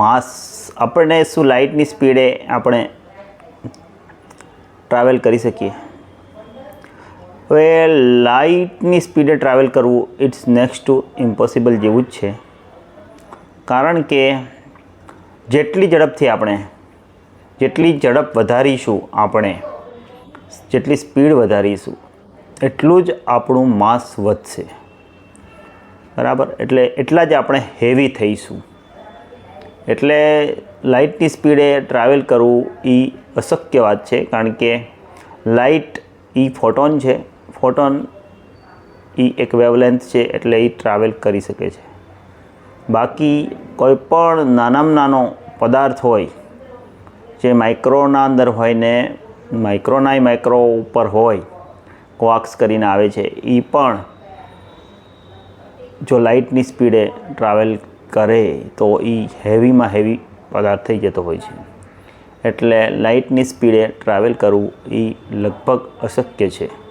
માસ આપણે શું લાઇટની સ્પીડે આપણે ટ્રાવેલ કરી શકીએ? હવે લાઇટની સ્પીડે ટ્રાવેલ કરવું ઇટ્સ નેક્સ્ટ ટુ ઇમ્પોસિબલ જેવું જ છે. કારણ કે જેટલી ઝડપથી આપણે, જેટલી ઝડપ વધારીશું આપણે, જેટલી સ્પીડ વધારીશું, એટલું જ આપણું માસ વધશે. બરાબર? એટલે એટલા જ આપણે હેવી થઈશું. એટલે લાઇટની સ્પીડે ટ્રાવેલ કરવું એ અશક્ય વાત છે, કારણ કે લાઇટ એ ફોટોન છે. ફોટોન એ એક વેવલેન્થ છે, એટલે એ ટ્રાવેલ કરી શકે છે. બાકી કોઈ પણ નાનામાં નાનો પદાર્થ હોય, જે માઇક્રોના અંદર હોય ને માઇક્રોનાય માઇક્રો ઉપર હોય કોક્સ કરીને આવે છે, એ પણ જો લાઇટની સ્પીડે ટ્રાવેલ કરે તો એ હેવીમાં હેવી પદાર્થ થઈ જતો હોય છે. એટલે લાઇટની સ્પીડે ટ્રાવેલ કરવું એ લગભગ અશક્ય છે.